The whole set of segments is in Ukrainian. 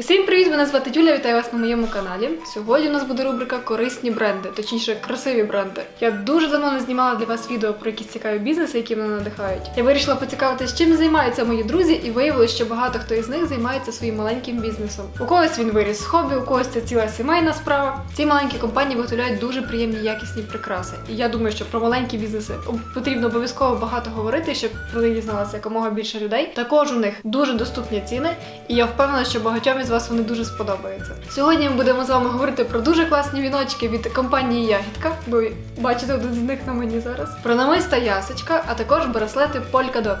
Усім привіт! Мене звати Юля, вітаю вас на моєму каналі. Сьогодні у нас буде рубрика Корисні бренди, точніше, красиві бренди. Я дуже давно не знімала для вас відео про якісь цікаві бізнеси, які мене надихають. Я вирішила поцікавитись, чим займаються мої друзі, і виявилось, що багато хто із них займається своїм маленьким бізнесом. У когось він виріс з хобі, у когось це ціла сімейна справа. Ці маленькі компанії виготовляють дуже приємні якісні прикраси. І я думаю, що про маленькі бізнеси потрібно обов'язково багато говорити, щоб про них дізналося якомога більше людей. Також у них дуже доступні ціни, і я впевнена, що багатьом із вас вони дуже сподобаються. Сьогодні ми будемо з вами говорити про дуже класні віночки від компанії Ягідка. Ви бачите один з них на мені зараз. Про намиста ясочка, а також браслети Polkadot.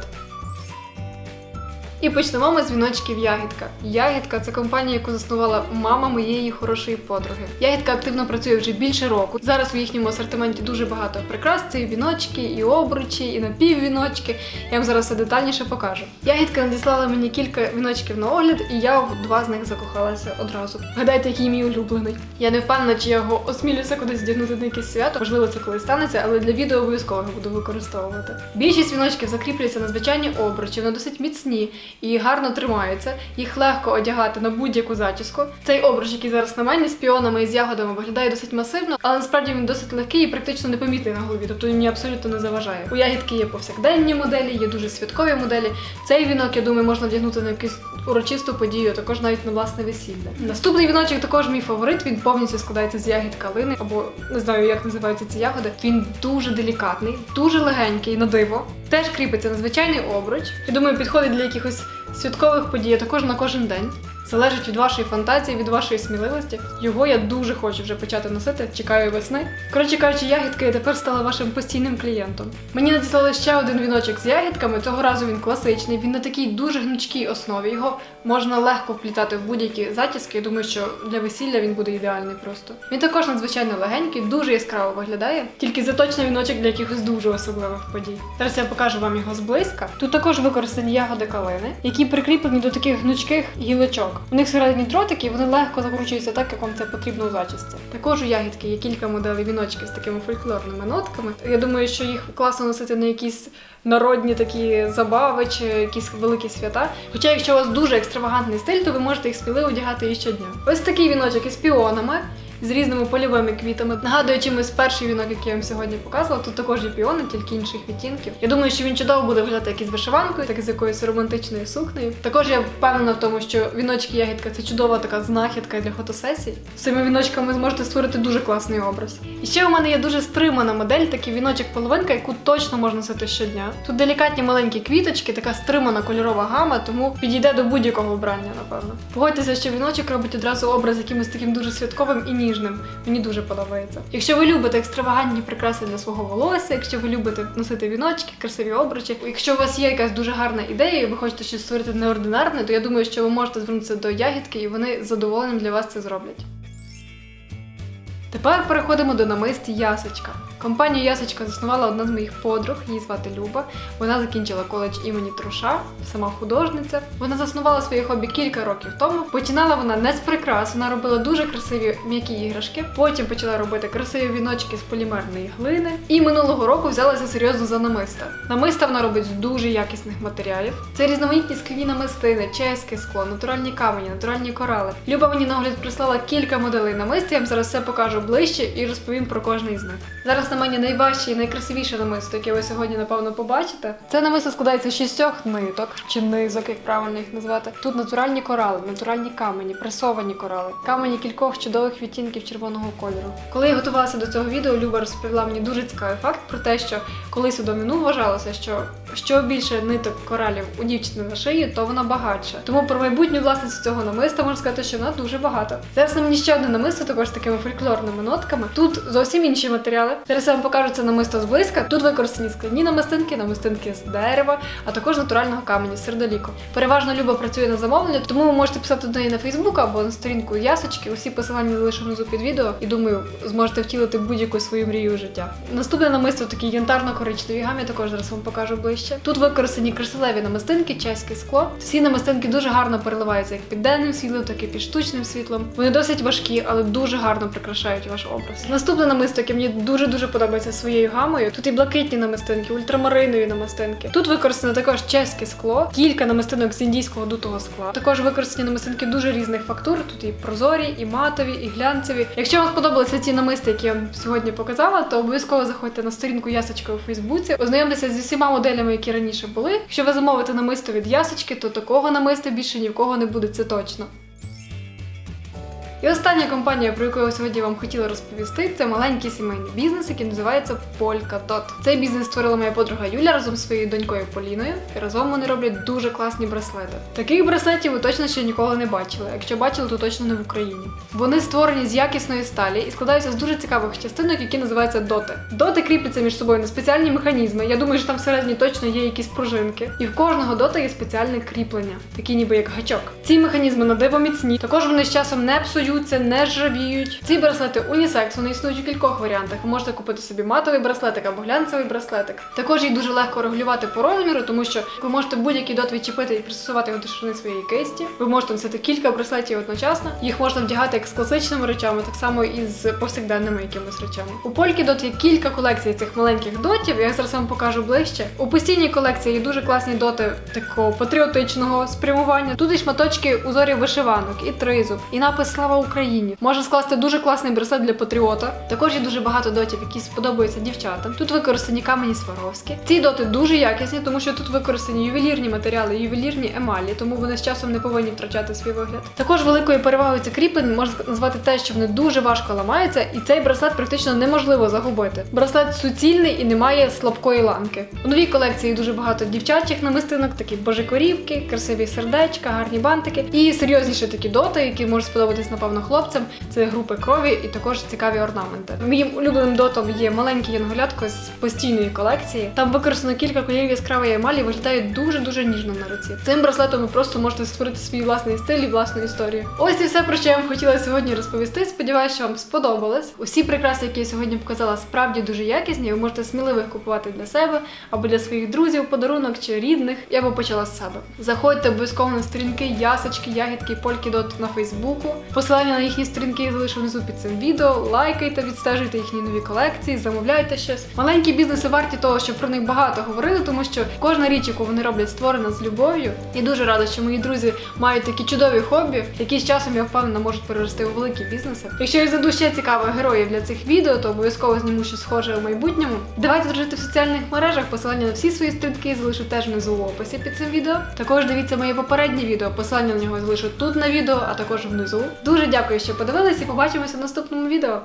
І почнемо ми з віночків Ягідка. Ягідка це компанія, яку заснувала мама моєї хорошої подруги. Ягідка активно працює вже більше року. Зараз у їхньому асортименті дуже багато прикрас. Це і віночки, і обручі, і напіввіночки. Я вам зараз все детальніше покажу. Ягідка надіслала мені кілька віночків на огляд, і я в два з них закохалася одразу. Гадайте, який мій улюблений. Я не впевнена, чи я його осмілюся кудись вдягнути на якесь свято. Можливо, це колись станеться, але для відео обов'язково його буду використовувати. Більшість віночків закріплюється на звичайні обручі, вони досить міцні і гарно тримаються. Їх легко одягати на будь-яку зачіску. Цей обруч, який зараз на мені з піонами і з ягодами, виглядає досить масивно, але насправді він досить легкий і практично непомітний на голові, тобто він мені абсолютно не заважає. У ягідки є повсякденні моделі, є дуже святкові моделі. Цей вінок, я думаю, можна вдягнути на якусь урочисту подію, також навіть на власне весілля. Наступний віночок також мій фаворит. Він повністю складається з ягід калини, або не знаю, як називаються ці ягоди. Він дуже делікатний, дуже легенький на диво. Теж кріпиться на звичайний обруч. Я думаю, підходить для якихось святкових подій, а також на кожен день. Залежить від вашої фантазії, від вашої сміливості. Його я дуже хочу вже почати носити. Чекаю весни. Коротше кажучи, ягідка я тепер стала вашим постійним клієнтом. Мені надіслали ще один віночок з ягідками. Цього разу він класичний. Він на такій дуже гнучкій основі. Його можна легко вплітати в будь-які затіски. Я думаю, що для весілля він буде ідеальний просто. Він також надзвичайно легенький, дуже яскраво виглядає. Тільки заточно віночок для якихось дуже особливих подій. Зараз я покажу вам його зблизька. Тут також використані ягоди калини, які прикріплені до таких гнучких гілочок. У них всередині дротики, вони легко закручуються так, як вам це потрібно у зачісті. Також у ягідки є кілька моделей віночків з такими фольклорними нотками. Я думаю, що їх класно носити на якісь народні такі забави чи якісь великі свята. Хоча, якщо у вас дуже екстравагантний стиль, то ви можете їх сміливо одягати і щодня. Ось такий віночок із піонами. З різними польовими квітами. Нагадує чимось перший вінок, який я вам сьогодні показувала. Тут також є піони, тільки інших відтінків. Я думаю, що він чудово буде виглядати як із вишиванкою, так і з якоюсь романтичною сукнею. Також я впевнена в тому, що віночки ягідка це чудова така знахідка для фотосесій. З цими віночками ви зможете створити дуже класний образ. І ще у мене є дуже стримана модель, такий віночок половинка, яку точно можна носити щодня. Тут делікатні маленькі квіточки, така стримана кольорова гама, тому підійде до будь-якого вбрання, напевно. Погодьтеся, що віночок робить одразу образ якимось таким дуже святковим і ніжним. Мені дуже подобається. Якщо ви любите екстравагантні прикраси для свого волосся, якщо ви любите носити віночки, красиві обручі, якщо у вас є якась дуже гарна ідея, і ви хочете щось створити неординарне, то я думаю, що ви можете звернутися до ягідки, і вони з задоволенням для вас це зроблять. Тепер переходимо до намисті Ясочка. Компанію Ясочка заснувала одна з моїх подруг, її звати Люба. Вона закінчила коледж імені Труша, сама художниця. Вона заснувала своє хобі кілька років тому. Починала вона не з прикрас, вона робила дуже красиві м'які іграшки. Потім почала робити красиві віночки з полімерної глини. І минулого року взялася серйозно за намиста. Намиста вона робить з дуже якісних матеріалів. Це різноманітні скляні намистини, чеське скло, натуральні камені, натуральні корали. Люба мені на огляд прислала кілька моделей намист. Я вам зараз все покажу ближче і розповім про кожний з них. Зараз на мені найважче і найкрасивіше намисто, яке ви сьогодні, напевно, побачите. Це намисто складається з шістьох ниток чи низок, як правильно їх назвати. Тут натуральні корали, натуральні камені, пресовані корали, камені кількох чудових відтінків червоного кольору. Коли я готувалася до цього відео, Люба розповіла мені дуже цікавий факт про те, що колись у доміну вважалося, що що більше ниток коралів у дівчини на шиї, то вона багатша. Тому про майбутню власницю цього намиста можна сказати, що вона дуже багата. Зараз на мені ще одне намисто, також з такими фольклорними нотками. Тут зовсім інші матеріали. Зараз я вам покажу це намисто зблизька. Тут використані скляні намистинки, намистинки з дерева, а також натурального каменю сердоліку. Переважно Люба працює на замовлення, тому ви можете писати до неї на Фейсбук або на сторінку Ясочки. Усі посилання залишу внизу під відео, і думаю, зможете втілити будь-яку свою мрію життя. Наступне намисто в такій янтарно-коричневій гамі, також зараз вам покажу ближче. Ближче. Тут використані кришталеві намистинки, чеське скло. Всі намистинки дуже гарно переливаються як під денним світлом, так і під штучним світлом. Вони досить важкі, але дуже гарно прикрашають ваш образ. Наступне намисто, яке мені дуже дуже подобається своєю гамою. Тут і блакитні намистинки, ультрамаринові намистинки. Тут використано також чеське скло, кілька намистинок з індійського дутого скла. Також використані намистинки дуже різних фактур. Тут і прозорі, і матові, і глянцеві. Якщо вам сподобалися ці намисти, які я вам сьогодні показала, то обов'язково заходьте на сторінку Ясочка у Фейсбуці, ознайомтеся зі всіма моделями, які раніше були. Якщо ви замовите намисто від Ясочки, то такого намиста більше ні в кого не буде, це точно. І остання компанія, про яку я сьогодні вам хотіла розповісти, це маленький сімейний бізнес, який називається Polkadot. Цей бізнес створила моя подруга Юля разом з своєю донькою Поліною. І разом вони роблять дуже класні браслети. Таких браслетів ви точно ще ніколи не бачили. Якщо бачили, то точно не в Україні. Вони створені з якісної сталі і складаються з дуже цікавих частинок, які називаються доти. Доти кріпляться між собою на спеціальні механізми. Я думаю, що там всередині точно є якісь пружинки. І в кожного дота є спеціальне кріплення, такі ніби як гачок. Ці механізми на диво міцні. Також вони з часом не псуються, не ржавіють. Ці браслети унісекс, вони існують у кількох варіантах. Ви можете купити собі матовий браслетик або глянцевий браслетик. Також їх дуже легко регулювати по розміру, тому що ви можете будь-який дот відчепити і пристосувати його до ширини своєї кисті. Ви можете носити кілька браслетів одночасно. Їх можна вдягати як з класичними речами, так само і з повсякденними якимись речами. У Польки дот є кілька колекцій цих маленьких дотів. Я зараз вам покажу ближче. У постійній колекції є дуже класні доти такого патріотичного спрямування. Тут і шматочки узорів вишиванок, і тризуб, і напис Слава Україні. Можна скласти дуже класний браслет для патріота. Також є дуже багато дотів, які сподобаються дівчатам. Тут використані камені Сваровські. Ці доти дуже якісні, тому що тут використані ювелірні матеріали, ювелірні емалі, тому вони з часом не повинні втрачати свій вигляд. Також великою перевагою цих кріплень можна назвати те, що вони дуже важко ламаються, і цей браслет практично неможливо загубити. Браслет суцільний і не має слабкої ланки. У новій колекції дуже багато дівчачих намистинок, такі божикорівки, красиві сердечка, гарні бантики і серйозніші такі доти, які можуть сподобатись, напевно, хлопцям. Це групи крові і також цікаві орнаменти. Моїм улюбленим дотом є маленький янголятко з постійної колекції. Там використано кілька кольорів яскравої емалі, виглядає дуже дуже ніжно на руці. Цим браслетом ви просто можете створити свій власний стиль і власну історію. Ось і все про що я вам хотіла сьогодні розповісти. Сподіваюся, що вам сподобалось. Усі прикраси, які я сьогодні показала, справді дуже якісні. Ви можете сміливо їх купувати для себе або для своїх друзів, подарунок чи рідних. Я би почала з себе. Заходьте обов'язково на сторінки ясочки, ягідки, полькідот на Фейсбуку. Посилання на їхні сторінки залишу внизу під цим відео. Лайкайте, відстежуйте їхні нові колекції, замовляйте щось. Маленькі бізнеси варті того, щоб про них багато говорили, тому що кожна річ, яку вони роблять, створена з любов'ю. Я дуже рада, що мої друзі мають такі чудові хобі, які з часом я впевнена можуть перерости у великі бізнеси. Якщо я знайду ще цікавих героїв для цих відео, то обов'язково зніму щось схоже у майбутньому. Давайте дружити в соціальних мережах. Посилання на всі свої стрітки залишу теж внизу в описі під цим відео. Також дивіться моє попереднє відео. Посилання на нього залишу тут на відео, а також внизу. Дуже дякую, що подивились і побачимося в наступному відео.